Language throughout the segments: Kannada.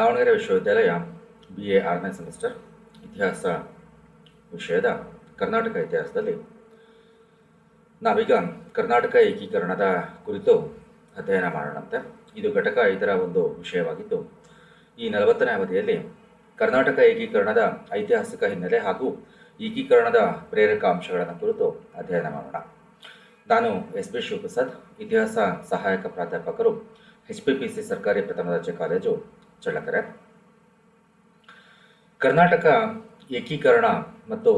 ದಾವಣಗೆರೆ ವಿಶ್ವವಿದ್ಯಾಲಯ ಬಿ ಎ ಆರನೇ ಸೆಮಿಸ್ಟರ್ ಇತಿಹಾಸ ವಿಷಯದ ಕರ್ನಾಟಕ ಇತಿಹಾಸದಲ್ಲಿ ನಾವೀಗ ಕರ್ನಾಟಕ ಏಕೀಕರಣದ ಕುರಿತು ಅಧ್ಯಯನ ಮಾಡೋಣಂತೆ. ಇದು ಘಟಕ ಇದರ ಒಂದು ವಿಷಯವಾಗಿದ್ದು, ಈ ನಲವತ್ತನೇ ಅವಧಿಯಲ್ಲಿ ಕರ್ನಾಟಕ ಏಕೀಕರಣದ ಐತಿಹಾಸಿಕ ಹಿನ್ನೆಲೆ ಹಾಗೂ ಏಕೀಕರಣದ ಪ್ರೇರಕ ಅಂಶಗಳನ್ನು ಕುರಿತು ಅಧ್ಯಯನ ಮಾಡೋಣ. ನಾನು ಎಸ್ ಬಿ ಶಿವಪ್ರಸಾದ್, ಇತಿಹಾಸ ಸಹಾಯಕ ಪ್ರಾಧ್ಯಾಪಕರು ಎಚ್ ಪಿ ಪಿ ಸಿ ಸರ್ಕಾರಿ ಪ್ರಥಮ ದರ್ಜೆ ಕಾಲೇಜು ಚಳ್ಳಕೆರೆ ಕರ್ನಾಟಕ ಏಕೀಕರಣ ಮತ್ತು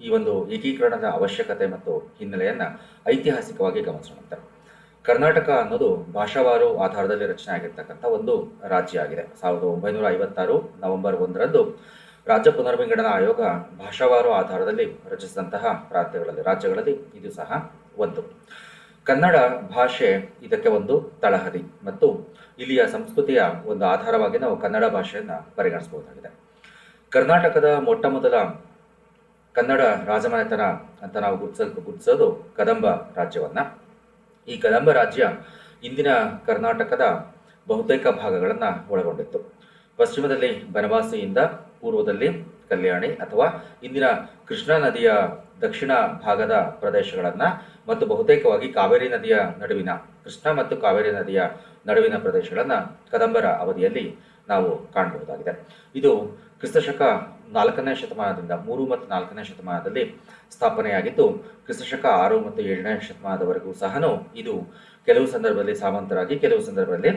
ಈ ಒಂದು ಏಕೀಕರಣದ ಅವಶ್ಯಕತೆ ಮತ್ತು ಹಿನ್ನೆಲೆಯನ್ನು ಐತಿಹಾಸಿಕವಾಗಿ ಗಮನಿಸುವಂತೆ ಕರ್ನಾಟಕ ಅನ್ನೋದು ಭಾಷಾವಾರು ಆಧಾರದಲ್ಲಿ ರಚನೆ ಆಗಿರ್ತಕ್ಕಂಥ ಒಂದು ರಾಜ್ಯ ಆಗಿದೆ. ಸಾವಿರದ ಒಂಬೈನೂರ ಐವತ್ತಾರು ನವೆಂಬರ್ ಒಂದರಂದು ರಾಜ್ಯ ಪುನರ್ವಿಂಗಡನ ಆಯೋಗ ಭಾಷಾವಾರು ಆಧಾರದಲ್ಲಿ ರಚಿಸಿದಂತಹ ಪ್ರಾಂತ್ಯಗಳಲ್ಲಿ ರಾಜ್ಯಗಳಲ್ಲಿ ಇದು ಸಹ ಒಂದು. ಕನ್ನಡ ಭಾಷೆ ಇದಕ್ಕೆ ಒಂದು ತಳಹದಿ ಮತ್ತು ಇಲ್ಲಿಯ ಸಂಸ್ಕೃತಿಯ ಒಂದು ಆಧಾರವಾಗಿ ನಾವು ಕನ್ನಡ ಭಾಷೆಯನ್ನು ಪರಿಗಣಿಸಬಹುದಾಗಿದೆ. ಕರ್ನಾಟಕದ ಮೊಟ್ಟ ಮೊದಲ ಕನ್ನಡ ರಾಜಮನೆತನ ಅಂತ ನಾವು ಗುರುತಿಸ, ಗುರುತಿಸೋದು ಕದಂಬ ರಾಜ್ಯವನ್ನು. ಈ ಕದಂಬ ರಾಜ್ಯ ಇಂದಿನ ಕರ್ನಾಟಕದ ಬಹುತೇಕ ಭಾಗಗಳನ್ನು ಒಳಗೊಂಡಿತ್ತು. ಪಶ್ಚಿಮದಲ್ಲಿ ಬನವಾಸಿಯಿಂದ ಪೂರ್ವದಲ್ಲಿ ಕಲ್ಯಾಣಿ ಅಥವಾ ಇಂದಿನ ಕೃಷ್ಣಾ ನದಿಯ ದಕ್ಷಿಣ ಭಾಗದ ಪ್ರದೇಶಗಳನ್ನು ಮತ್ತು ಬಹುತೇಕವಾಗಿ ಕಾವೇರಿ ನದಿಯ ನಡುವಿನ, ಕೃಷ್ಣ ಮತ್ತು ಕಾವೇರಿ ನದಿಯ ನಡುವಿನ ಪ್ರದೇಶಗಳನ್ನು ಕದಂಬರ ಅವಧಿಯಲ್ಲಿ ನಾವು ಕಾಣಬಹುದಾಗಿದೆ. ಇದು ಕ್ರಿಸ್ತಶಕ ನಾಲ್ಕನೇ ಶತಮಾನದಿಂದ ಮೂರು ಮತ್ತು ನಾಲ್ಕನೇ ಶತಮಾನದಲ್ಲಿ ಸ್ಥಾಪನೆಯಾಗಿದ್ದು, ಕ್ರಿಸ್ತಶಕ ಆರು ಮತ್ತು ಏಳನೇ ಶತಮಾನದವರೆಗೂ ಸಹ ಇದು ಕೆಲವು ಸಂದರ್ಭದಲ್ಲಿ ಸಾಮಂತರಾಗಿ, ಕೆಲವು ಸಂದರ್ಭದಲ್ಲಿ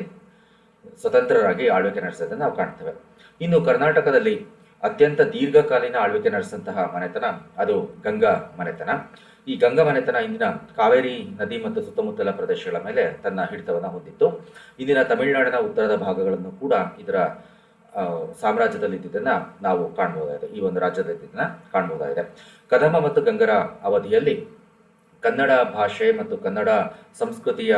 ಸ್ವತಂತ್ರರಾಗಿ ಆಳ್ವಿಕೆ ನಡೆಸೋದನ್ನು ನಾವು ಕಾಣ್ತೇವೆ. ಇನ್ನು ಕರ್ನಾಟಕದಲ್ಲಿ ಅತ್ಯಂತ ದೀರ್ಘಕಾಲೀನ ಆಳ್ವಿಕೆ ನಡೆಸಿದಂತಹ ಮನೆತನ ಅದು ಗಂಗಾ ಮನೆತನ. ಈ ಗಂಗಾ ಮನೆತನ ಇಂದಿನ ಕಾವೇರಿ ನದಿ ಮತ್ತು ಸುತ್ತಮುತ್ತಲ ಪ್ರದೇಶಗಳ ಮೇಲೆ ತನ್ನ ಹಿಡಿತವನ್ನು ಹೊಂದಿತ್ತು. ಇಂದಿನ ತಮಿಳುನಾಡಿನ ಉತ್ತರದ ಭಾಗಗಳನ್ನು ಕೂಡ ಇದರ ಆ, ಸಾಮ್ರಾಜ್ಯದಲ್ಲಿ ಇದ್ದಿದ್ದನ್ನ ನಾವು ಕಾಣಬಹುದಾಗಿದೆ ಈ ಒಂದು ರಾಜ್ಯದಲ್ಲಿ ಕಾಣಬಹುದಾಗಿದೆ ಕದಂಬ ಮತ್ತು ಗಂಗರ ಅವಧಿಯಲ್ಲಿ ಕನ್ನಡ ಭಾಷೆ ಮತ್ತು ಕನ್ನಡ ಸಂಸ್ಕೃತಿಯ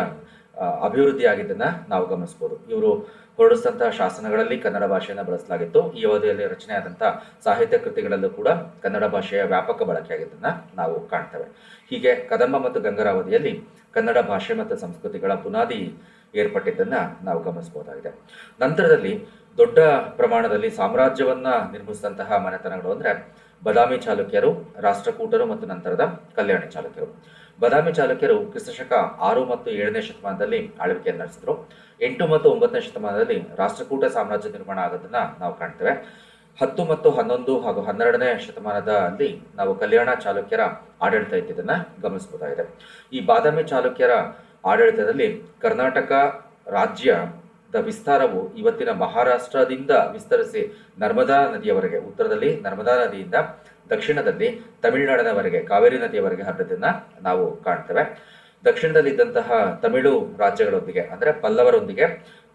ಅಭಿವೃದ್ಧಿ ಆಗಿದ್ದನ್ನ ನಾವು ಗಮನಿಸಬಹುದು ಇವರು ಹೊರಡಿಸಿದಂತಹ ಶಾಸನಗಳಲ್ಲಿ ಕನ್ನಡ ಭಾಷೆಯನ್ನು ಬಳಸಲಾಗಿತ್ತು. ಈ ಅವಧಿಯಲ್ಲಿ ರಚನೆಯಾದಂಥ ಸಾಹಿತ್ಯ ಕೃತಿಗಳಲ್ಲೂ ಕೂಡ ಕನ್ನಡ ಭಾಷೆಯ ವ್ಯಾಪಕ ಬಳಕೆಯಾಗಿದ್ದನ್ನ ನಾವು ಕಾಣ್ತೇವೆ. ಹೀಗೆ ಕದಂಬ ಮತ್ತು ಗಂಗರ ಅವಧಿಯಲ್ಲಿ ಕನ್ನಡ ಭಾಷೆ ಮತ್ತು ಸಂಸ್ಕೃತಿಗಳ ಬುನಾದಿ ಏರ್ಪಟ್ಟಿದ್ದನ್ನ ನಾವು ಗಮನಿಸಬಹುದಾಗಿದೆ ನಂತರದಲ್ಲಿ ದೊಡ್ಡ ಪ್ರಮಾಣದಲ್ಲಿ ಸಾಮ್ರಾಜ್ಯವನ್ನ ನಿರ್ಮಿಸಿದಂತಹ ಮನೆತನಗಳು ಅಂದ್ರೆ ಬದಾಮಿ ಚಾಲುಕ್ಯರು, ರಾಷ್ಟ್ರಕೂಟರು ಮತ್ತು ನಂತರದ ಕಲ್ಯಾಣಿ ಚಾಲುಕ್ಯರು. ಬದಾಮಿ ಚಾಲುಕ್ಯರು ಕ್ರಿಸ್ತಶಕ ಆರು ಮತ್ತು ಏಳನೇ ಶತಮಾನದಲ್ಲಿ ಆಳ್ವಿಕೆಯನ್ನು ನಡೆಸಿದ್ರು. ಎಂಟು ಮತ್ತು ಒಂಬತ್ತನೇ ಶತಮಾನದಲ್ಲಿ ರಾಷ್ಟ್ರಕೂಟ ಸಾಮ್ರಾಜ್ಯ ನಿರ್ಮಾಣ ಆಗೋದನ್ನ ನಾವು ಕಾಣ್ತೇವೆ. ಹತ್ತು ಮತ್ತು ಹನ್ನೊಂದು ಹಾಗೂ ಹನ್ನೆರಡನೇ ಶತಮಾನದಲ್ಲಿ ನಾವು ಕಲ್ಯಾಣ ಚಾಲುಕ್ಯರ ಆಡಳಿತ ಇದ್ದಿದ್ದನ್ನ ಗಮನಿಸಬಹುದಾಗಿದೆ. ಈ ಬಾದಾಮಿ ಚಾಲುಕ್ಯರ ಆಡಳಿತದಲ್ಲಿ ಕರ್ನಾಟಕ ರಾಜ್ಯದ ವಿಸ್ತಾರವು ಇವತ್ತಿನ ಮಹಾರಾಷ್ಟ್ರದಿಂದ ವಿಸ್ತರಿಸಿ ನರ್ಮದಾ ನದಿಯವರೆಗೆ, ಉತ್ತರದಲ್ಲಿ ನರ್ಮದಾ ನದಿಯಿಂದ ದಕ್ಷಿಣದಲ್ಲಿ ತಮಿಳುನಾಡಿನವರೆಗೆ, ಕಾವೇರಿ ನದಿಯವರೆಗೆ ಹರಡಿದ್ದನ್ನ ನಾವು ಕಾಣ್ತೇವೆ. ದಕ್ಷಿಣದಲ್ಲಿದ್ದಂತಹ ತಮಿಳು ರಾಜ್ಯಗಳೊಂದಿಗೆ, ಅಂದ್ರೆ ಪಲ್ಲವರೊಂದಿಗೆ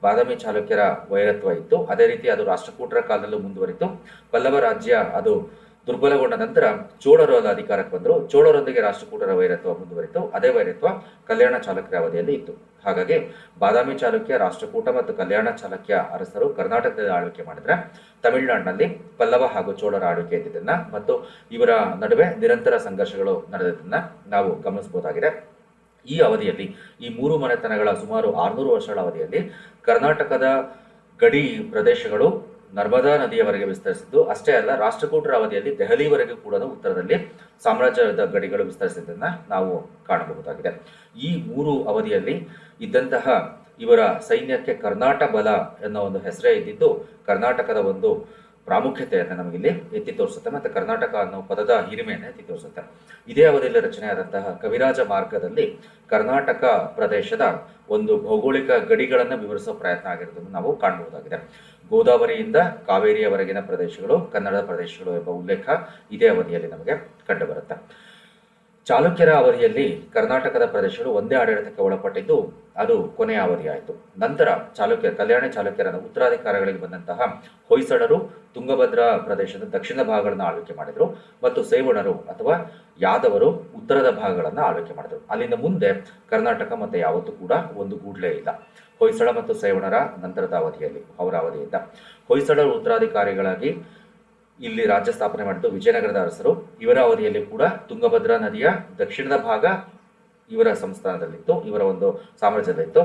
ಬಾದಾಮಿ ಚಾಲುಕ್ಯರ ವೈರತ್ವ ಇತ್ತು. ಅದೇ ರೀತಿ ಅದು ರಾಷ್ಟ್ರಕೂಟರ ಕಾಲದಲ್ಲೂ ಮುಂದುವರಿತು. ಪಲ್ಲವ ರಾಜ್ಯ ಅದು ದುರ್ಬಲಗೊಂಡ ನಂತರ ಚೋಳರು ಅಧಿಕಾರಕ್ಕೆ ಬಂದರು. ಚೋಳರೊಂದಿಗೆ ರಾಷ್ಟ್ರಕೂಟರ ವೈರತ್ವ ಮುಂದುವರಿತು. ಅದೇ ವೈರತ್ವ ಕಲ್ಯಾಣ ಚಾಲುಕ್ಯರ ಅವಧಿಯಲ್ಲಿ ಇತ್ತು. ಹಾಗಾಗಿ ಬಾದಾಮಿ ಚಾಲುಕ್ಯ, ರಾಷ್ಟ್ರಕೂಟ ಮತ್ತು ಕಲ್ಯಾಣ ಚಾಲುಕ್ಯ ಅರಸರು ಕರ್ನಾಟಕದಲ್ಲಿ ಆಳ್ವಿಕೆ ಮಾಡಿದ್ರೆ ತಮಿಳುನಾಡಿನಲ್ಲಿ ಪಲ್ಲವ ಹಾಗೂ ಚೋಳರ ಆಳ್ವಿಕೆ ಇದ್ದಿದ್ದನ್ನ ಮತ್ತು ಇವರ ನಡುವೆ ನಿರಂತರ ಸಂಘರ್ಷಗಳು ನಡೆದಿದ್ದನ್ನ ನಾವು ಗಮನಿಸಬಹುದಾಗಿದೆ. ಈ ಅವಧಿಯಲ್ಲಿ, ಈ ಮೂರು ಮನೆತನಗಳ ಸುಮಾರು ಆರುನೂರು ವರ್ಷಗಳ ಅವಧಿಯಲ್ಲಿ ಕರ್ನಾಟಕದ ಗಡಿ ಪ್ರದೇಶಗಳು ನರ್ಮದಾ ನದಿಯವರೆಗೆ ವಿಸ್ತರಿಸಿದ್ದು, ಅಷ್ಟೇ ಅಲ್ಲ ರಾಷ್ಟ್ರಕೂಟರ ಅವಧಿಯಲ್ಲಿ ದೆಹಲಿವರೆಗೂ ಕೂಡ ಉತ್ತರದಲ್ಲಿ ಸಾಮ್ರಾಜ್ಯದ ಗಡಿಗಳು ವಿಸ್ತರಿಸಿದ್ದನ್ನ ನಾವು ಕಾಣಬಹುದಾಗಿದೆ. ಈ ಮೂರು ಅವಧಿಯಲ್ಲಿ ಇದ್ದಂತಹ ಇವರ ಸೈನ್ಯಕ್ಕೆ ಕರ್ನಾಟ ಬಲ ಎನ್ನೋ ಒಂದು ಹೆಸರೇ ಇದ್ದಿದ್ದು, ಕರ್ನಾಟಕದ ಒಂದು ಪ್ರಾಮುಖ್ಯತೆಯನ್ನು ನಮಗಿಲ್ಲಿ ಎತ್ತಿ ತೋರಿಸುತ್ತೆ ಮತ್ತು ಕರ್ನಾಟಕ ಅನ್ನೋ ಪದದ ಹಿರಿಮೆಯನ್ನು ಎತ್ತಿ ತೋರಿಸುತ್ತೆ. ಇದೇ ಅವಧಿಯಲ್ಲಿ ರಚನೆಯಾದಂತಹ ಕವಿರಾಜ ಮಾರ್ಗದಲ್ಲಿ ಕರ್ನಾಟಕ ಪ್ರದೇಶದ ಒಂದು ಭೌಗೋಳಿಕ ಗಡಿಗಳನ್ನು ವಿವರಿಸುವ ಪ್ರಯತ್ನ ಆಗಿರೋದನ್ನು ನಾವು ಕಾಣಬಹುದಾಗಿದೆ. ಗೋದಾವರಿಯಿಂದ ಕಾವೇರಿಯವರೆಗಿನ ಪ್ರದೇಶಗಳು, ಕನ್ನಡ ಪ್ರದೇಶಗಳು ಎಂಬ ಉಲ್ಲೇಖ ಇದೇ ಅವಧಿಯಲ್ಲಿ ನಮಗೆ ಕಂಡುಬರುತ್ತೆ. ಚಾಲುಕ್ಯರ ಅವಧಿಯಲ್ಲಿ ಕರ್ನಾಟಕದ ಪ್ರದೇಶಗಳು ಒಂದೇ ಆಡಳಿತಕ್ಕೆ ಒಳಪಟ್ಟಿದ್ದು ಅದು ಕೊನೆಯ ಅವಧಿಯಾಯಿತು. ನಂತರ ಚಾಲುಕ್ಯ, ಕಲ್ಯಾಣ ಚಾಲುಕ್ಯರ ಉತ್ತರಾಧಿಕಾರಗಳಿಗೆ ಬಂದಂತಹ ಹೊಯ್ಸಳರು ತುಂಗಭದ್ರಾ ಪ್ರದೇಶದ ದಕ್ಷಿಣ ಭಾಗಗಳನ್ನು ಆಳ್ವಿಕೆ ಮಾಡಿದರು ಮತ್ತು ಸೇವಣರು ಅಥವಾ ಯಾದವರು ಉತ್ತರದ ಭಾಗಗಳನ್ನು ಆಳ್ವಿಕೆ ಮಾಡಿದರು. ಅಲ್ಲಿಂದ ಮುಂದೆ ಕರ್ನಾಟಕ ಮತ್ತೆ ಯಾವತ್ತೂ ಕೂಡ ಒಂದು ಗೂಡ್ಲೇ ಇಲ್ಲ. ಹೊಯ್ಸಳ ಮತ್ತು ಸೇವಣರ ನಂತರದ ಅವಧಿಯಲ್ಲಿ ಅವರ ಅವಧಿಯಿಂದ ಹೊಯ್ಸಳರು ಉತ್ತರಾಧಿಕಾರಿಗಳಾಗಿ ಇಲ್ಲಿ ರಾಜ್ಯ ಸ್ಥಾಪನೆ ಮಾಡಿದ್ದು ವಿಜಯನಗರದ ಅರಸರು. ಇವರ ಅವಧಿಯಲ್ಲಿ ಕೂಡ ತುಂಗಭದ್ರಾ ನದಿಯ ದಕ್ಷಿಣದ ಭಾಗ ಇವರ ಸಂಸ್ಥಾನದಲ್ಲಿತ್ತು, ಇವರ ಒಂದು ಸಾಮ್ರಾಜ್ಯದಲ್ಲಿತ್ತು.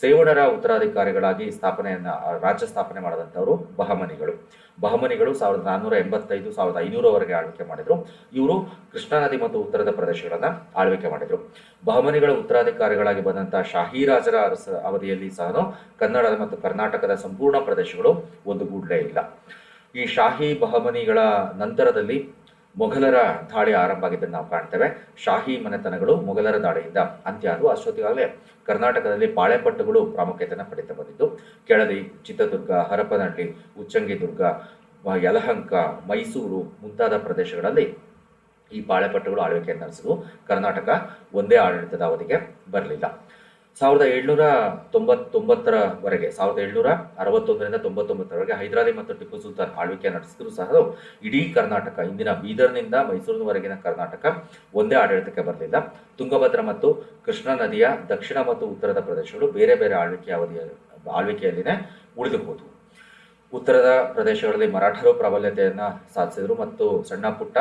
ಸೇವಣರ ಉತ್ತರಾಧಿಕಾರಿಗಳಾಗಿ ಸ್ಥಾಪನೆಯನ್ನ, ರಾಜ್ಯ ಸ್ಥಾಪನೆ ಮಾಡಿದಂಥವರು ಬಹಮನಿಗಳು. ಬಹಮನಿಗಳು ಸಾವಿರದ ನಾನ್ನೂರ ಎಂಬತ್ತೈದು, ಸಾವಿರದ ಐನೂರವರೆಗೆ ಆಳ್ವಿಕೆ ಮಾಡಿದ್ರು. ಇವರು ಕೃಷ್ಣಾ ನದಿ ಮತ್ತು ಉತ್ತರದ ಪ್ರದೇಶಗಳನ್ನ ಆಳ್ವಿಕೆ ಮಾಡಿದ್ರು. ಬಹಮನಿಗಳ ಉತ್ತರಾಧಿಕಾರಿಗಳಾಗಿ ಬಂದಂತಹ ಶಾಹಿ ರಾಜರ ಅರಸ ಅವಧಿಯಲ್ಲಿ ಸಹ ಕನ್ನಡ ಮತ್ತು ಕರ್ನಾಟಕದ ಸಂಪೂರ್ಣ ಪ್ರದೇಶಗಳು ಒಂದುಗೂಡಲೇ ಇಲ್ಲ. ಈ ಶಾಹಿ, ಬಹಮನಿಗಳ ನಂತರದಲ್ಲಿ ಮೊಘಲರ ದಾಳಿ ಆರಂಭ ಆಗಿದ್ದನ್ನು ನಾವು ಕಾಣ್ತೇವೆ. ಶಾಹಿ ಮನೆತನಗಳು ಮೊಘಲರ ದಾಳಿಯಿಂದ ಅಂತ್ಯ ಆದವು ಅಷ್ಟೊತ್ತಿಗಾಗಲೇ ಕರ್ನಾಟಕದಲ್ಲಿ ಪಾಳೆಪಟ್ಟುಗಳು ಪ್ರಾಮುಖ್ಯತೆಯನ್ನು ಪಡೆಯುತ್ತಾ ಬಂದಿದ್ದು, ಕೆಳದಿ ಚಿತ್ರದುರ್ಗ, ಹರಪನಹಳ್ಳಿ, ಉಚ್ಚಂಗಿದುರ್ಗ, ಯಲಹಂಕ, ಮೈಸೂರು ಮುಂತಾದ ಪ್ರದೇಶಗಳಲ್ಲಿ ಈ ಪಾಳೆಪಟ್ಟುಗಳು ಆಳ್ವಿಕೆಯನ್ನು ನಡೆಸಿದ್ವು. ಕರ್ನಾಟಕ ಒಂದೇ ಆಡಳಿತದ ಅವಧಿಗೆ ಬರಲಿಲ್ಲ. ಸಾವಿರದ ಏಳ್ನೂರ ತೊಂಬತ್ತೊಂಬತ್ತರವರೆಗೆ ಸಾವಿರದ ಏಳ್ನೂರ ಅರವತ್ತೊಂದರಿಂದ ತೊಂಬತ್ತೊಂಬತ್ತರವರೆಗೆ ಹೈದರಾಲಿ ಮತ್ತು ಟಿಪ್ಪು ಸುಲ್ತಾನ್ ಆಳ್ವಿಕೆ ನಡೆಸಿದ್ರು ಸಹ ಇಡೀ ಕರ್ನಾಟಕ, ಇಂದಿನ ಬೀದರ್ನಿಂದ ಮೈಸೂರಿನವರೆಗಿನ ಕರ್ನಾಟಕ ಒಂದೇ ಆಡಳಿತಕ್ಕೆ ಬರಲಿಲ್ಲ. ತುಂಗಭದ್ರ ಮತ್ತು ಕೃಷ್ಣಾ ನದಿಯ ದಕ್ಷಿಣ ಮತ್ತು ಉತ್ತರದ ಪ್ರದೇಶಗಳು ಬೇರೆ ಬೇರೆ ಆಳ್ವಿಕೆ ಅವಧಿಯ, ಆಳ್ವಿಕೆಯಲ್ಲಿನೇ ಉಳಿದು ಹೋದವು ಉತ್ತರದ ಪ್ರದೇಶಗಳಲ್ಲಿ ಮರಾಠರು ಪ್ರಾಬಲ್ಯತೆಯನ್ನ ಸಾಧಿಸಿದರು ಮತ್ತು ಸಣ್ಣ ಪುಟ್ಟ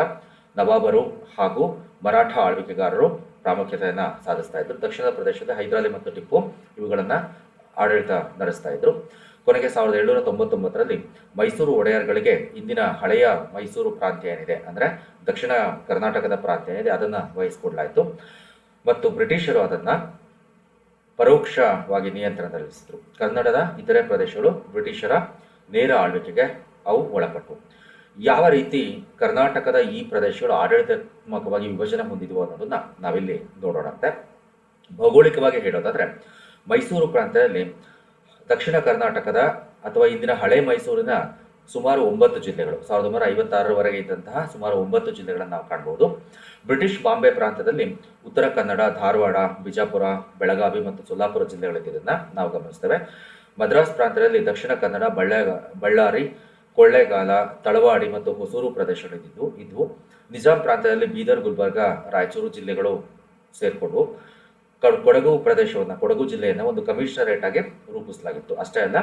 ನವಾಬರು ಹಾಗೂ ಮರಾಠ ಆಳ್ವಿಕೆಗಾರರು ಪ್ರಾಮುಖ್ಯತೆಯನ್ನ ಸಾಧಿಸ್ತಾ ಇದ್ರು. ದಕ್ಷಿಣ ಪ್ರದೇಶದ ಹೈದರಾಲಿ ಮತ್ತು ಟಿಪ್ಪು ಇವುಗಳನ್ನು ಆಡಳಿತ ನಡೆಸ್ತಾ ಇದ್ರು. ಕೊನೆಗೆ ಸಾವಿರದ ಏಳ್ನೂರ ತೊಂಬತ್ತೊಂಬತ್ತರಲ್ಲಿ ಮೈಸೂರು ಒಡೆಯರ್ಗಳಿಗೆ ಇಂದಿನ ಹಳೆಯ ಮೈಸೂರು ಪ್ರಾಂತ್ಯ ಏನಿದೆ ಅಂದ್ರೆ ದಕ್ಷಿಣ ಕರ್ನಾಟಕದ ಪ್ರಾಂತ್ಯ ಏನಿದೆ ಅದನ್ನ ವಹಿಸ್ಕೊಡ್ಲಾಯಿತು. ಮತ್ತು ಬ್ರಿಟಿಷರು ಅದನ್ನ ಪರೋಕ್ಷವಾಗಿ ನಿಯಂತ್ರಣದಲ್ಲಿಸಿದ್ರು ಕನ್ನಡದ ಇತರೆ ಪ್ರದೇಶಗಳು ಬ್ರಿಟಿಷರ ನೇರ ಆಳ್ವಿಕೆಗೆ ಅವು ಒಳಪಟ್ಟವು. ಯಾವ ರೀತಿ ಕರ್ನಾಟಕದ ಈ ಪ್ರದೇಶಗಳು ಆಡಳಿತಾತ್ಮಕವಾಗಿ ವಿಭಜನೆ ಹೊಂದಿದ್ವು ಅನ್ನೋದನ್ನ ನಾವಿಲ್ಲಿ ನೋಡೋಣಂತೆ. ಭೌಗೋಳಿಕವಾಗಿ ಹೇಳೋದಾದ್ರೆ, ಮೈಸೂರು ಪ್ರಾಂತ್ಯದಲ್ಲಿ ದಕ್ಷಿಣ ಕರ್ನಾಟಕದ ಅಥವಾ ಇಂದಿನ ಹಳೆ ಮೈಸೂರಿನ ಸುಮಾರು ಒಂಬತ್ತು ಜಿಲ್ಲೆಗಳು, ಸಾವಿರದ ಒಂಬೈನೂರ ಐವತ್ತಾರರವರೆಗೆ ಇದ್ದಂತಹ ಸುಮಾರು ಒಂಬತ್ತು ಜಿಲ್ಲೆಗಳನ್ನು ನಾವು ಕಾಣಬಹುದು ಬ್ರಿಟಿಷ್ ಬಾಂಬೆ ಪ್ರಾಂತದಲ್ಲಿ ಉತ್ತರ ಕನ್ನಡ, ಧಾರವಾಡ, ಬಿಜಾಪುರ, ಬೆಳಗಾವಿ ಮತ್ತು ಸೊಲ್ಲಾಪುರ ಜಿಲ್ಲೆಗಳಿದ್ದನ್ನು ನಾವು ಗಮನಿಸ್ತೇವೆ. ಮದ್ರಾಸ್ ಪ್ರಾಂತ್ಯದಲ್ಲಿ ದಕ್ಷಿಣ ಕನ್ನಡ, ಬಳ್ಳ, ಬಳ್ಳಾರಿ ಕೊಳ್ಳೇಗಾಲ, ತಳವಾಡಿ ಮತ್ತು ಹೊಸೂರು ಪ್ರದೇಶಗಳಿದ್ದು ಇದ್ವು ನಿಜಾಂ ಪ್ರಾಂತ್ಯದಲ್ಲಿ ಬೀದರ್, ಗುಲ್ಬರ್ಗ, ರಾಯಚೂರು ಜಿಲ್ಲೆಗಳು ಸೇರ್ಕೊಂಡು ಕೊಡಗು ಪ್ರದೇಶವನ್ನು, ಕೊಡಗು ಜಿಲ್ಲೆಯನ್ನು ಒಂದು ಕಮಿಷನರೇಟ್ ಆಗಿ ರೂಪಿಸಲಾಗಿತ್ತು. ಅಷ್ಟೇ ಅಲ್ಲ,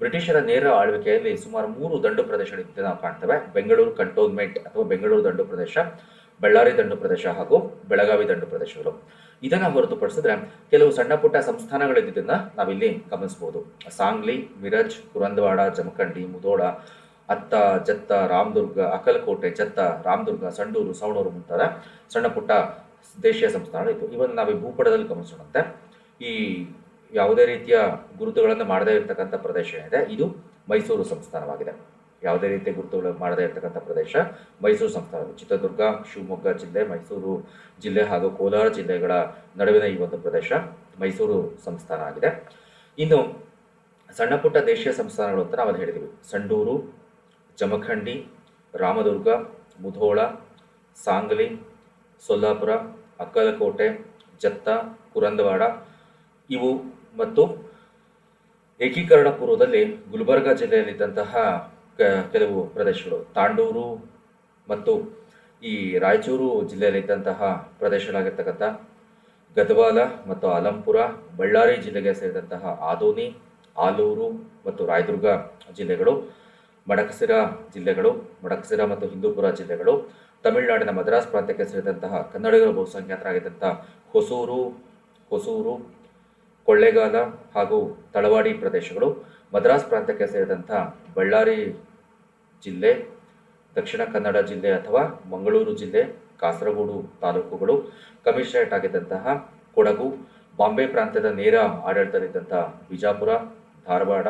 ಬ್ರಿಟಿಷರ ನೇರ ಆಳ್ವಿಕೆಯಲ್ಲಿ ಸುಮಾರು ಮೂರು ದಂಡು ಪ್ರದೇಶಗಳಿದ್ದ ನಾವು ಕಾಣ್ತೇವೆ. ಬೆಂಗಳೂರು ಕಂಟೋನ್ಮೆಂಟ್ ಅಥವಾ ಬೆಂಗಳೂರು ದಂಡು ಪ್ರದೇಶ, ಬಳ್ಳಾರಿ ದಂಡು ಪ್ರದೇಶ ಹಾಗೂ ಬೆಳಗಾವಿ ದಂಡು ಪ್ರದೇಶಗಳು. ಇದನ್ನ ಹೊರತುಪಡಿಸಿದ್ರೆ ಕೆಲವು ಸಣ್ಣ ಪುಟ್ಟ ಸಂಸ್ಥಾನಗಳಿದ್ದನ್ನ ನಾವಿಲ್ಲಿ ಗಮನಿಸಬಹುದು ಸಾಂಗ್ಲಿ, ಮಿರಜ್, ಕುರಂದವಾಡ, ಜಮಖಂಡಿ ಮುಧೋಳ ಅತ್ತ, ಜತ್ತ, ರಾಮದುರ್ಗ, ಅಕಲಕೋಟೆ, ಜತ್ತ, ರಾಮದುರ್ಗ, ಸಂಡೂರು, ಸವಣೂರು ಮುಂತಾದ ಸಣ್ಣ ಪುಟ್ಟ ದೇಶೀಯ ಸಂಸ್ಥಾನಗಳಿತ್ತು ಇವನ್ ನಾವು ಈ ಭೂಪಟದಲ್ಲಿ ಗಮನಿಸೋಣಂತೆ. ಈ ಯಾವುದೇ ರೀತಿಯ ಗುರುತುಗಳನ್ನು ಮಾಡದೇ ಇರತಕ್ಕಂಥ ಪ್ರದೇಶ ಏನಿದೆ? ಇದು ಮೈಸೂರು ಸಂಸ್ಥಾನವಾಗಿದೆ. ಯಾವುದೇ ರೀತಿಯ ಗುರುತುಗಳು ಮಾಡದೇ ಇರತಕ್ಕಂಥ ಪ್ರದೇಶ ಮೈಸೂರು ಸಂಸ್ಥಾನ ಚಿತ್ರದುರ್ಗ, ಶಿವಮೊಗ್ಗ ಜಿಲ್ಲೆ, ಮೈಸೂರು ಜಿಲ್ಲೆ ಹಾಗೂ ಕೋಲಾರ ಜಿಲ್ಲೆಗಳ ನಡುವಿನ ಈ ಒಂದು ಪ್ರದೇಶ ಮೈಸೂರು ಸಂಸ್ಥಾನ ಆಗಿದೆ ಇನ್ನು ಸಣ್ಣ ಪುಟ್ಟ ದೇಶೀಯ ಸಂಸ್ಥಾನಗಳು ಅಂತ ನಾವು ಹೇಳಿದ್ದೀವಿ. ಸಂಡೂರು ಜಮಖಂಡಿ, ರಾಮದುರ್ಗ, ಮುಧೋಳ, ಸಾಂಗ್ಲಿ, ಸೊಲ್ಲಾಪುರ, ಅಕ್ಕಲಕೋಟೆ, ಜತ್ತ, ಕುರಂದವಾಡ ಇವು ಮತ್ತು ಏಕೀಕರಣ ಪೂರ್ವದಲ್ಲಿ ಗುಲ್ಬರ್ಗಾ ಜಿಲ್ಲೆಯಲ್ಲಿದ್ದಂತಹ ಕೆಲವು ಪ್ರದೇಶಗಳು. ತಾಂಡೂರು ಮತ್ತು ಈ ರಾಯಚೂರು ಜಿಲ್ಲೆಯಲ್ಲಿದ್ದಂತಹ ಪ್ರದೇಶಗಳಾಗಿರ್ತಕ್ಕಂಥ ಗದವಾಲ ಮತ್ತು ಅಲಂಪುರ ಬಳ್ಳಾರಿ ಜಿಲ್ಲೆಗೆ ಸೇರಿದಂತಹ ಆದೋನಿ, ಆಲೂರು ಮತ್ತು ರಾಯದುರ್ಗ ಜಿಲ್ಲೆಗಳು ಮಡಕಸಿರ ಜಿಲ್ಲೆಗಳು, ಮಡಕಸಿರ ಮತ್ತು ಹಿಂದೂಪುರ ಜಿಲ್ಲೆಗಳು, ತಮಿಳುನಾಡಿನ ಮದ್ರಾಸ್ ಪ್ರಾಂತ್ಯಕ್ಕೆ ಸೇರಿದಂತಹ ಕನ್ನಡಿಗರ ಬಹುಸಂಖ್ಯಾತರಾಗಿದ್ದಂತಹ ಹೊಸೂರು ಹೊಸೂರು, ಕೊಳ್ಳೇಗಾಲ ಹಾಗೂ ತಳವಾಡಿ ಪ್ರದೇಶಗಳು, ಮದ್ರಾಸ್ ಪ್ರಾಂತ್ಯಕ್ಕೆ ಸೇರಿದಂತಹ ಬಳ್ಳಾರಿ ಜಿಲ್ಲೆ, ದಕ್ಷಿಣ ಕನ್ನಡ ಜಿಲ್ಲೆ ಅಥವಾ ಮಂಗಳೂರು ಜಿಲ್ಲೆ, ಕಾಸರಗೋಡು ತಾಲೂಕುಗಳು, ಕಮಿಷನರೇಟ್ ಆಗಿದ್ದಂತಹ ಕೊಡಗು, ಬಾಂಬೆ ಪ್ರಾಂತ್ಯದ ನೇರ ಆಡಳಿತದಲ್ಲಿದ್ದಂತಹ ಬಿಜಾಪುರ, ಧಾರವಾಡ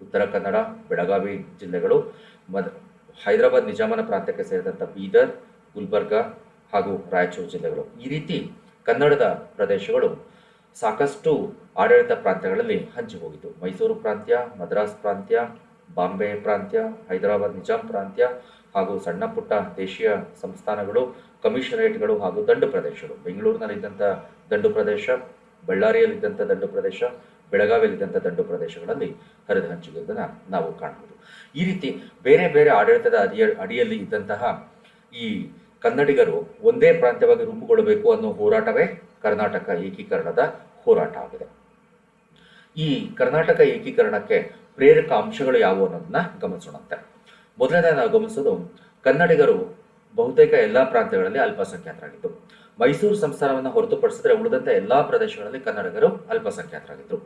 ಉತ್ತರ ಕನ್ನಡ, ಬೆಳಗಾವಿ ಜಿಲ್ಲೆಗಳು, ಮದ್, ಹೈದರಾಬಾದ್, ನಿಜಾಮನ ಪ್ರಾಂತ್ಯಕ್ಕೆ ಸೇರಿದಂಥ ಬೀದರ್, ಗುಲ್ಬರ್ಗಾ ಹಾಗೂ ರಾಯಚೂರು ಜಿಲ್ಲೆಗಳು. ಈ ರೀತಿ ಕನ್ನಡದ ಪ್ರದೇಶಗಳು ಸಾಕಷ್ಟು ಆಡಳಿತ ಪ್ರಾಂತ್ಯಗಳಲ್ಲಿ ಹಂಚಿ ಹೋಗಿತ್ತು ಮೈಸೂರು ಪ್ರಾಂತ್ಯ, ಮದ್ರಾಸ್ ಪ್ರಾಂತ್ಯ, ಬಾಂಬೆ ಪ್ರಾಂತ್ಯ, ಹೈದರಾಬಾದ್, ನಿಜಾಮ್ ಪ್ರಾಂತ್ಯ ಹಾಗೂ ಸಣ್ಣ ಪುಟ್ಟ ದೇಶೀಯ ಸಂಸ್ಥಾನಗಳು, ಕಮಿಷನರೇಟ್ಗಳು ಹಾಗೂ ದಂಡು ಪ್ರದೇಶಗಳು. ಬೆಂಗಳೂರಿನಲ್ಲಿದ್ದಂಥ ದಂಡು ಪ್ರದೇಶ ಬಳ್ಳಾರಿಯಲ್ಲಿದ್ದಂಥ ದಂಡು ಪ್ರದೇಶ ಬೆಳಗಾವಿಯಲ್ಲಿದ್ದಂಥ ದಂಡು ಪ್ರದೇಶಗಳಲ್ಲಿ ಹರಿದು ಹಂಚಿರುವುದನ್ನು ನಾವು ಕಾಣಬಹುದು ಈ ರೀತಿ ಬೇರೆ ಬೇರೆ ಆಡಳಿತದ ಅಡಿಯ, ಅಡಿಯಲ್ಲಿ ಇದ್ದಂತಹ ಈ ಕನ್ನಡಿಗರು ಒಂದೇ ಪ್ರಾಂತ್ಯವಾಗಿ ರೂಪುಗೊಳ್ಳಬೇಕು ಅನ್ನೋ ಹೋರಾಟವೇ ಕರ್ನಾಟಕ ಏಕೀಕರಣದ ಹೋರಾಟ ಆಗಿದೆ. ಈ ಕರ್ನಾಟಕ ಏಕೀಕರಣಕ್ಕೆ ಪ್ರೇರಕ ಅಂಶಗಳು ಯಾವುವು ಅನ್ನೋದನ್ನ ಗಮನಿಸೋಣಂತೆ. ಮೊದಲನೇ ನಾವು ಗಮನಿಸೋದು ಕನ್ನಡಿಗರು ಬಹುತೇಕ ಎಲ್ಲಾ ಪ್ರಾಂತ್ಯಗಳಲ್ಲಿ ಅಲ್ಪಸಂಖ್ಯಾತರಾಗಿದ್ದು ಮೈಸೂರು ಸಂಸ್ಥಾನವನ್ನು ಹೊರತುಪಡಿಸಿದ್ರೆ ಉಳಿದಂಥ ಎಲ್ಲಾ ಪ್ರದೇಶಗಳಲ್ಲಿ ಕನ್ನಡಿಗರು ಅಲ್ಪಸಂಖ್ಯಾತರಾಗಿದ್ದರು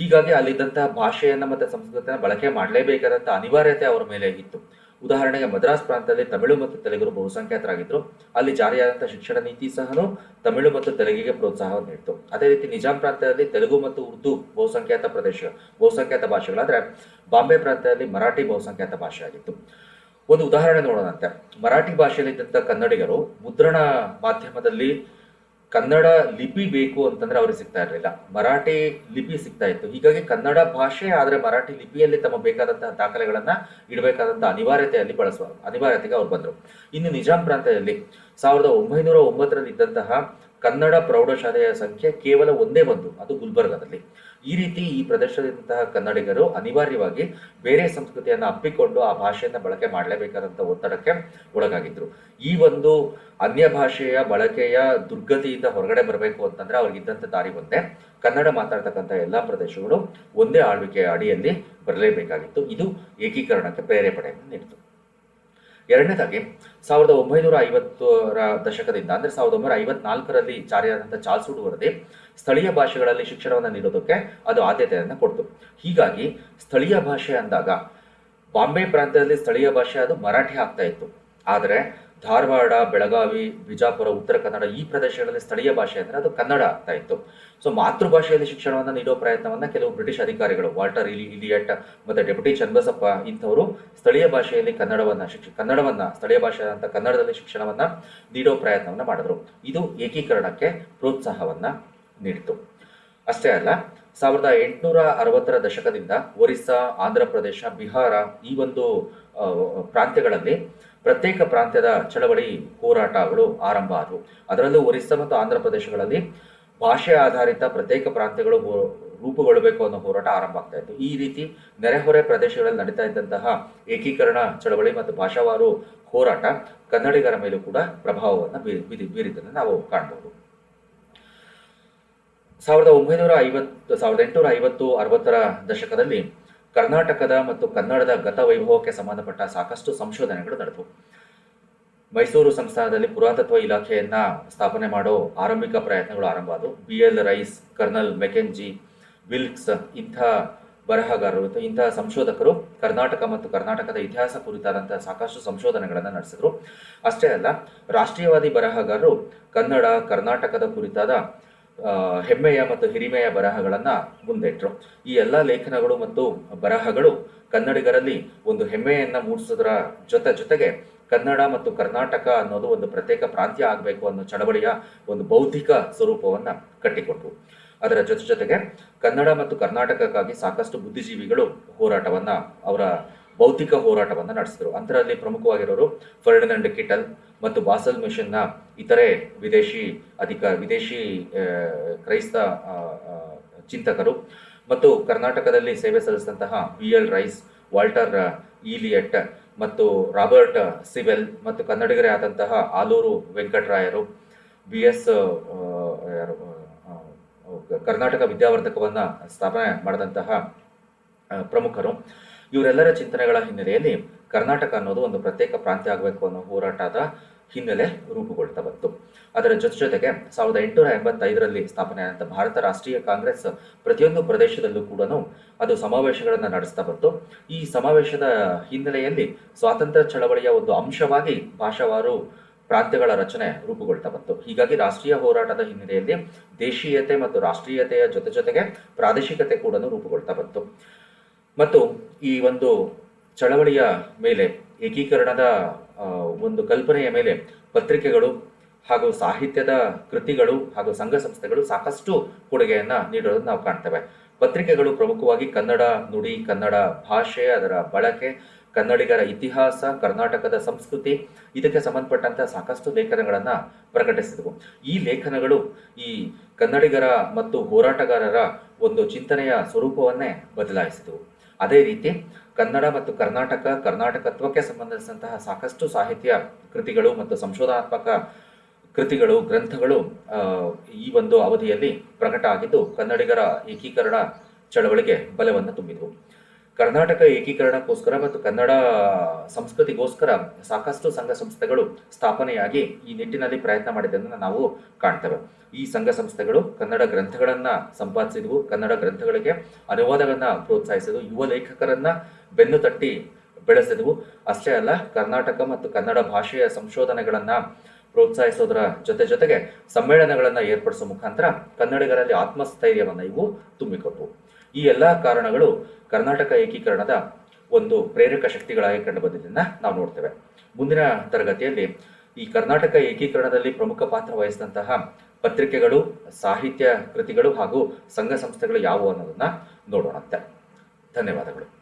ಹೀಗಾಗಿ ಅಲ್ಲಿದ್ದಂತಹ ಭಾಷೆಯನ್ನ ಮತ್ತೆ ಸಂಸ್ಕೃತಿಯನ್ನ ಬಳಕೆ ಮಾಡಲೇಬೇಕಾದಂತಹ ಅನಿವಾರ್ಯತೆ ಅವರ ಮೇಲೆ ಇತ್ತು. ಉದಾಹರಣೆಗೆ ಮದ್ರಾಸ್ ಪ್ರಾಂತದಲ್ಲಿ ತಮಿಳು ಮತ್ತು ತೆಲುಗರು ಬಹುಸಂಖ್ಯಾತರಾಗಿದ್ದರು ಅಲ್ಲಿ ಜಾರಿಯಾದಂತಹ ಶಿಕ್ಷಣ ನೀತಿ ಸಹನು ತಮಿಳು ಮತ್ತು ತೆಲುಗಿಗೆ ಪ್ರೋತ್ಸಾಹವನ್ನು ನೀಡಿತು. ಅದೇ ರೀತಿ ನಿಜಾಂ ಪ್ರಾಂತ್ಯದಲ್ಲಿ ತೆಲುಗು ಮತ್ತು ಉರ್ದು ಬಹುಸಂಖ್ಯಾತ ಪ್ರದೇಶ, ಬಹುಸಂಖ್ಯಾತ ಭಾಷೆಗಳಾದ್ರೆ ಬಾಂಬೆ ಪ್ರಾಂತ್ಯದಲ್ಲಿ ಮರಾಠಿ ಬಹುಸಂಖ್ಯಾತ ಭಾಷೆ ಆಗಿತ್ತು ಒಂದು ಉದಾಹರಣೆ ನೋಡೋಣಂತೆ. ಮರಾಠಿ ಭಾಷೆಯಲ್ಲಿದ್ದಂಥ ಕನ್ನಡಿಗರು ಮುದ್ರಣ ಮಾಧ್ಯಮದಲ್ಲಿ ಕನ್ನಡ ಲಿಪಿ ಬೇಕು ಅಂತಂದ್ರೆ ಅವ್ರಿಗೆ ಸಿಗ್ತಾ ಇರಲಿಲ್ಲ. ಮರಾಠಿ ಲಿಪಿ ಸಿಗ್ತಾ ಇತ್ತು. ಹೀಗಾಗಿ ಕನ್ನಡ ಭಾಷೆ, ಆದ್ರೆ ಮರಾಠಿ ಲಿಪಿಯಲ್ಲಿ ತಮ್ಮ ಬೇಕಾದಂತಹ ದಾಖಲೆಗಳನ್ನ ಇಡಬೇಕಾದಂತಹ ಅನಿವಾರ್ಯತೆಯಲ್ಲಿ ಬಳಸುವ, ಅನಿವಾರ್ಯತೆಗೆ ಅವ್ರು ಬಂದರು. ಇನ್ನು ನಿಜಾಂ ಪ್ರಾಂತ್ಯದಲ್ಲಿ ಸಾವಿರದ ಒಂಬೈನೂರ ಒಂಬತ್ತರಲ್ಲಿ ಇದ್ದಂತಹ ಕನ್ನಡ ಪ್ರೌಢಶಾಲೆಯ ಸಂಖ್ಯೆ ಕೇವಲ ಒಂದೇ ಒಂದು, ಅದು ಗುಲ್ಬರ್ಗಾದಲ್ಲಿ. ಈ ರೀತಿ ಈ ಪ್ರದೇಶದಂತಹ ಕನ್ನಡಿಗರು ಅನಿವಾರ್ಯವಾಗಿ ಬೇರೆ ಸಂಸ್ಕೃತಿಯನ್ನು ಅಪ್ಪಿಕೊಂಡು ಆ ಭಾಷೆಯನ್ನ ಬಳಕೆ ಮಾಡಲೇಬೇಕಾದಂತ ಒತ್ತಡಕ್ಕೆ ಒಳಗಾಗಿದ್ರು. ಈ ಒಂದು ಅನ್ಯ ಭಾಷೆಯ ಬಳಕೆಯ ದುರ್ಗತಿಯಿಂದ ಹೊರಗಡೆ ಬರಬೇಕು ಅಂತಂದ್ರೆ ಅವ್ರಿಗಿದ್ದಂಥ ದಾರಿ ಒಂದೇ. ಕನ್ನಡ ಮಾತಾಡ್ತಕ್ಕಂಥ ಎಲ್ಲ ಪ್ರದೇಶಗಳು ಒಂದೇ ಆಳ್ವಿಕೆಯ ಅಡಿಯಲ್ಲಿ ಬರಲೇಬೇಕಾಗಿತ್ತು. ಇದು ಏಕೀಕರಣಕ್ಕೆ ಪ್ರೇರೇಪಣೆಯನ್ನು ನೀಡಿತು. ಎರಡನೇದಾಗಿ, ಸಾವಿರದ ಒಂಬೈನೂರ ಐವತ್ತರ ದಶಕದಿಂದ, ಅಂದ್ರೆ ಸಾವಿರದ ಒಂಬೈನೂರ ಐವತ್ನಾಲ್ಕರಲ್ಲಿ ಜಾರಿಯಾದಂತಹ ಚಾಲ್ಸೂಡ್ ವರದಿ, ಸ್ಥಳೀಯ ಭಾಷೆಗಳಲ್ಲಿ ಶಿಕ್ಷಣವನ್ನು ನೀಡೋದಕ್ಕೆ ಅದು ಆದ್ಯತೆಯನ್ನು ಕೊಡ್ತು. ಹೀಗಾಗಿ, ಸ್ಥಳೀಯ ಭಾಷೆ ಅಂದಾಗ, ಬಾಂಬೆ ಪ್ರಾಂತ್ಯದಲ್ಲಿ ಸ್ಥಳೀಯ ಭಾಷೆ ಅದು ಮರಾಠಿ ಆಗ್ತಾ ಇತ್ತು. ಆದರೆ ಧಾರವಾಡ, ಬೆಳಗಾವಿ, ಬಿಜಾಪುರ, ಉತ್ತರ ಕನ್ನಡ ಈ ಪ್ರದೇಶಗಳಲ್ಲಿ ಸ್ಥಳೀಯ ಭಾಷೆ ಅಂದರೆ ಅದು ಕನ್ನಡ ಆಗ್ತಾ ಇತ್ತು. ಸೊ ಮಾತೃಭಾಷೆಯಲ್ಲಿ ಶಿಕ್ಷಣವನ್ನು ನೀಡೋ ಪ್ರಯತ್ನವನ್ನು ಕೆಲವು ಬ್ರಿಟಿಷ್ ಅಧಿಕಾರಿಗಳು ವಾಲ್ಟರ್ ಇಲಿ ಇಲಿಯಟ್ ಮತ್ತು ಡೆಪ್ಯೂಟಿ ಚನ್ನಬಸಪ್ಪ ಇಂಥವರು ಸ್ಥಳೀಯ ಭಾಷೆಯಲ್ಲಿ ಕನ್ನಡವನ್ನು ಶಿಕ್ಷ, ಕನ್ನಡವನ್ನು ಸ್ಥಳೀಯ ಭಾಷೆ ಅಂತ ಕನ್ನಡದಲ್ಲಿ ಶಿಕ್ಷಣವನ್ನ ನೀಡೋ ಪ್ರಯತ್ನವನ್ನ ಮಾಡಿದ್ರು. ಇದು ಏಕೀಕರಣಕ್ಕೆ ಪ್ರೋತ್ಸಾಹವನ್ನ ನೀಡಿತು. ಅಷ್ಟೇ ಅಲ್ಲ, ಸಾವಿರದ ಎಂಟುನೂರ ಅರವತ್ತರ ದಶಕದಿಂದ ಒರಿಸ್ಸಾ, ಆಂಧ್ರ ಪ್ರದೇಶ, ಬಿಹಾರ ಈ ಒಂದು ಪ್ರಾಂತ್ಯಗಳಲ್ಲಿ ಪ್ರತ್ಯೇಕ ಪ್ರಾಂತ್ಯದ ಚಳವಳಿ ಹೋರಾಟಗಳು ಆರಂಭ ಆದವು. ಅದರಲ್ಲೂ ಒರಿಸ್ಸಾ ಮತ್ತು ಆಂಧ್ರ ಪ್ರದೇಶಗಳಲ್ಲಿ ಭಾಷೆ ಆಧಾರಿತ ಪ್ರತ್ಯೇಕ ಪ್ರಾಂತ್ಯಗಳು ರೂಪುಗೊಳ್ಳಬೇಕು ಅನ್ನೋ ಹೋರಾಟ ಆರಂಭ ಆಗ್ತಾ ಇತ್ತು. ಈ ರೀತಿ ನೆರೆಹೊರೆ ಪ್ರದೇಶಗಳಲ್ಲಿ ನಡೀತಾ ಇದ್ದಂತಹ ಏಕೀಕರಣ ಚಳವಳಿ ಮತ್ತು ಭಾಷಾವಾರು ಹೋರಾಟ ಕನ್ನಡಿಗರ ಮೇಲೂ ಕೂಡ ಪ್ರಭಾವವನ್ನು ಬೀರಿ- ಬೀರಿದ್ದನ್ನು ನಾವು ಕಾಣಬಹುದು ಸಾವಿರದ ಒಂಬೈನೂರ ಐವತ್ತು, ಸಾವಿರದ ಎಂಟುನೂರ ಐವತ್ತು ಅರವತ್ತರ ದಶಕದಲ್ಲಿ ಕರ್ನಾಟಕದ ಮತ್ತು ಕನ್ನಡದ ಗತ ವೈಭವಕ್ಕೆ ಸಂಬಂಧಪಟ್ಟ ಸಾಕಷ್ಟು ಸಂಶೋಧನೆಗಳು ನಡೆದವು. ಮೈಸೂರು ಸಂಸ್ಥಾನದಲ್ಲಿ ಪುರಾತತ್ವ ಇಲಾಖೆಯನ್ನ ಸ್ಥಾಪನೆ ಮಾಡೋ ಆರಂಭಿಕ ಪ್ರಯತ್ನಗಳು ಆರಂಭ ಆದವು B L Rice, colonel Mackenzie Wilks ಇಂಥ ಬರಹಗಾರರು ಇಂತಹ ಸಂಶೋಧಕರು ಕರ್ನಾಟಕ ಮತ್ತು ಕರ್ನಾಟಕದ ಇತಿಹಾಸ ಕುರಿತಾದಂತಹ ಸಾಕಷ್ಟು ಸಂಶೋಧನೆಗಳನ್ನು ನಡೆಸಿದ್ರು. ಅಷ್ಟೇ ಅಲ್ಲ, ರಾಷ್ಟ್ರೀಯವಾದಿ ಬರಹಗಾರರು ಕನ್ನಡ, ಕರ್ನಾಟಕದ ಕುರಿತಾದ ಹೆಮ್ಮೆಯ ಮತ್ತು ಹಿರಿಮೆಯ ಬರಹಗಳನ್ನು ಮುಂದಿಟ್ಟರು ಈ ಎಲ್ಲ ಲೇಖನಗಳು ಮತ್ತು ಬರಹಗಳು ಕನ್ನಡಿಗರಲ್ಲಿ ಒಂದು ಹೆಮ್ಮೆಯನ್ನು ಮೂಡಿಸೋದರ ಜೊತೆ ಜೊತೆಗೆ ಕನ್ನಡ ಮತ್ತು ಕರ್ನಾಟಕ ಅನ್ನೋದು ಒಂದು ಪ್ರತ್ಯೇಕ ಪ್ರಾಂತ್ಯ ಆಗಬೇಕು ಅನ್ನೋ ಚಳವಳಿಯ ಒಂದು ಬೌದ್ಧಿಕ ಸ್ವರೂಪವನ್ನ ಕಟ್ಟಿಕೊಟ್ರು. ಅದರ ಜೊತೆ ಜೊತೆಗೆ ಕನ್ನಡ ಮತ್ತು ಕರ್ನಾಟಕಕ್ಕಾಗಿ ಸಾಕಷ್ಟು ಬುದ್ಧಿಜೀವಿಗಳು ಹೋರಾಟವನ್ನ ಅವರ ಬೌದ್ಧಿಕ ಹೋರಾಟವನ್ನ ನಡೆಸಿದ್ರು. ಅಂತರಲ್ಲಿ ಪ್ರಮುಖವಾಗಿರೋರು ಫರ್ಡಿನಂಡ್ ಕಿಟಲ್ ಮತ್ತು ಬಾಸಲ್ ಮಿಷನ್ನ ಇತರೆ ವಿದೇಶಿ ಅಧಿಕಾರ ವಿದೇಶಿ ಕ್ರೈಸ್ತ ಚಿಂತಕರು ಮತ್ತು ಕರ್ನಾಟಕದಲ್ಲಿ ಸೇವೆ ಸಲ್ಲಿಸಿದಂತಹ B L Rice Walter Elliot ಮತ್ತು ರಾಬರ್ಟ್ ಸಿವೆಲ್ ಮತ್ತು ಕನ್ನಡಿಗರೇ ಆದಂತಹ ಆಲೂರು ವೆಂಕಟರಾಯರು ಬಿ ಎಸ್ ಕರ್ನಾಟಕ ವಿದ್ಯಾವರ್ಧಕವನ್ನು ಸ್ಥಾಪನೆ ಮಾಡಿದಂತಹ ಪ್ರಮುಖರು. ಇವರೆಲ್ಲರ ಚಿಂತನೆಗಳ ಹಿನ್ನೆಲೆಯಲ್ಲಿ ಕರ್ನಾಟಕ ಅನ್ನೋದು ಒಂದು ಪ್ರತ್ಯೇಕ ಪ್ರಾಂತ್ಯ ಆಗಬೇಕು ಅನ್ನೋ ಹೋರಾಟದ ಹಿನ್ನೆಲೆ ರೂಪುಗೊಳ್ತಾ ಬಂತು. ಅದರ ಜೊತೆ ಜೊತೆಗೆ ಸಾವಿರದ ಎಂಟುನೂರ ಎಂಬತ್ತೈದರಲ್ಲಿ ಸ್ಥಾಪನೆಯಾದಂಥ ಭಾರತ ರಾಷ್ಟ್ರೀಯ ಕಾಂಗ್ರೆಸ್ ಪ್ರತಿಯೊಂದು ಪ್ರದೇಶದಲ್ಲೂ ಕೂಡ ಅದು ಸಮಾವೇಶಗಳನ್ನು ನಡೆಸ್ತಾ ಬಂತು. ಈ ಸಮಾವೇಶದ ಹಿನ್ನೆಲೆಯಲ್ಲಿ ಸ್ವಾತಂತ್ರ್ಯ ಚಳವಳಿಯ ಒಂದು ಅಂಶವಾಗಿ ಭಾಷಾವಾರು ಪ್ರಾಂತ್ಯಗಳ ರಚನೆ ರೂಪುಗೊಳ್ತಾ ಬಂತು. ಹೀಗಾಗಿ ರಾಷ್ಟ್ರೀಯ ಹೋರಾಟದ ಹಿನ್ನೆಲೆಯಲ್ಲಿ ದೇಶೀಯತೆ ಮತ್ತು ರಾಷ್ಟ್ರೀಯತೆಯ ಜೊತೆ ಜೊತೆಗೆ ಪ್ರಾದೇಶಿಕತೆ ಕೂಡ ರೂಪುಗೊಳ್ತಾ ಬಂತು. ಮತ್ತು ಈ ಒಂದು ಚಳವಳಿಯ ಮೇಲೆ, ಏಕೀಕರಣದ ಒಂದು ಕಲ್ಪನೆಯ ಮೇಲೆ ಪತ್ರಿಕೆಗಳು ಹಾಗೂ ಸಾಹಿತ್ಯದ ಕೃತಿಗಳು ಹಾಗೂ ಸಂಘ ಸಂಸ್ಥೆಗಳು ಸಾಕಷ್ಟು ಕೊಡುಗೆಯನ್ನ ನೀಡೋದನ್ನು ನಾವು ಕಾಣ್ತೇವೆ. ಪತ್ರಿಕೆಗಳು ಪ್ರಮುಖವಾಗಿ ಕನ್ನಡ ನುಡಿ, ಕನ್ನಡ ಭಾಷೆ, ಅದರ ಬಳಕೆ, ಕನ್ನಡಿಗರ ಇತಿಹಾಸ, ಕರ್ನಾಟಕದ ಸಂಸ್ಕೃತಿ, ಇದಕ್ಕೆ ಸಂಬಂಧಪಟ್ಟಂತಹ ಸಾಕಷ್ಟು ಲೇಖನಗಳನ್ನು ಪ್ರಕಟಿಸಿದವು. ಈ ಲೇಖನಗಳು ಈ ಕನ್ನಡಿಗರ ಮತ್ತು ಹೋರಾಟಗಾರರ ಒಂದು ಚಿಂತನೆಯ ಸ್ವರೂಪವನ್ನೇ ಬದಲಾಯಿಸಿದವು. ಅದೇ ರೀತಿ ಕನ್ನಡ ಮತ್ತು ಕರ್ನಾಟಕ, ಕರ್ನಾಟಕತ್ವಕ್ಕೆ ಸಂಬಂಧಿಸಿದಂತಹ ಸಾಕಷ್ಟು ಸಾಹಿತ್ಯ ಕೃತಿಗಳು ಮತ್ತು ಸಂಶೋಧನಾತ್ಮಕ ಕೃತಿಗಳು, ಗ್ರಂಥಗಳು ಈ ಒಂದು ಅವಧಿಯಲ್ಲಿ ಪ್ರಕಟ ಆಗಿದ್ದು ಕನ್ನಡಿಗರ ಏಕೀಕರಣ ಚಳವಳಿಗೆ ಬಲವನ್ನು ತುಂಬಿದವು. ಕರ್ನಾಟಕ ಏಕೀಕರಣಕ್ಕೋಸ್ಕರ ಮತ್ತು ಕನ್ನಡ ಸಂಸ್ಕೃತಿಗೋಸ್ಕರ ಸಾಕಷ್ಟು ಸಂಘ ಸಂಸ್ಥೆಗಳು ಸ್ಥಾಪನೆಯಾಗಿ ಈ ನಿಟ್ಟಿನಲ್ಲಿ ಪ್ರಯತ್ನ ಮಾಡಿದ್ದನ್ನು ನಾವು ಕಾಣ್ತೇವೆ. ಈ ಸಂಘ ಸಂಸ್ಥೆಗಳು ಕನ್ನಡ ಗ್ರಂಥಗಳನ್ನ ಸಂಪಾದಿಸಿದವು. ಕನ್ನಡ ಗ್ರಂಥಗಳಿಗೆ ಅನುವಾದಗಳನ್ನ ಪ್ರೋತ್ಸಾಹಿಸಿದವು. ಯುವ ಲೇಖಕರನ್ನ ಬೆನ್ನು ತಟ್ಟಿ ಬೆಳೆಸಿದವು. ಅಷ್ಟೇ ಅಲ್ಲ, ಕರ್ನಾಟಕ ಮತ್ತು ಕನ್ನಡ ಭಾಷೆಯ ಸಂಶೋಧನೆಗಳನ್ನ ಪ್ರೋತ್ಸಾಹಿಸೋದರ ಜೊತೆ ಜೊತೆಗೆ ಸಮ್ಮೇಳನಗಳನ್ನ ಏರ್ಪಡಿಸುವ ಮುಖಾಂತರ ಕನ್ನಡಿಗರಲ್ಲಿ ಆತ್ಮಸ್ಥೈರ್ಯವನ್ನು ಇವು ತುಂಬಿಕೊಟ್ಟವು ಈ ಎಲ್ಲ ಕಾರಣಗಳು ಕರ್ನಾಟಕ ಏಕೀಕರಣದ ಒಂದು ಪ್ರೇರಕ ಶಕ್ತಿಗಳಾಗಿ ಕಂಡು ಬಂದಿದ್ದನ್ನ ನಾವು ನೋಡ್ತೇವೆ. ಮುಂದಿನ ತರಗತಿಯಲ್ಲಿ ಈ ಕರ್ನಾಟಕ ಏಕೀಕರಣದಲ್ಲಿ ಪ್ರಮುಖ ಪಾತ್ರ ವಹಿಸಿದಂತಹ ಪತ್ರಿಕೆಗಳು, ಸಾಹಿತ್ಯ ಕೃತಿಗಳು ಹಾಗೂ ಸಂಘ ಸಂಸ್ಥೆಗಳು ಯಾವುವು ಅನ್ನೋದನ್ನ ನೋಡೋಣಂತೆ. ಧನ್ಯವಾದಗಳು.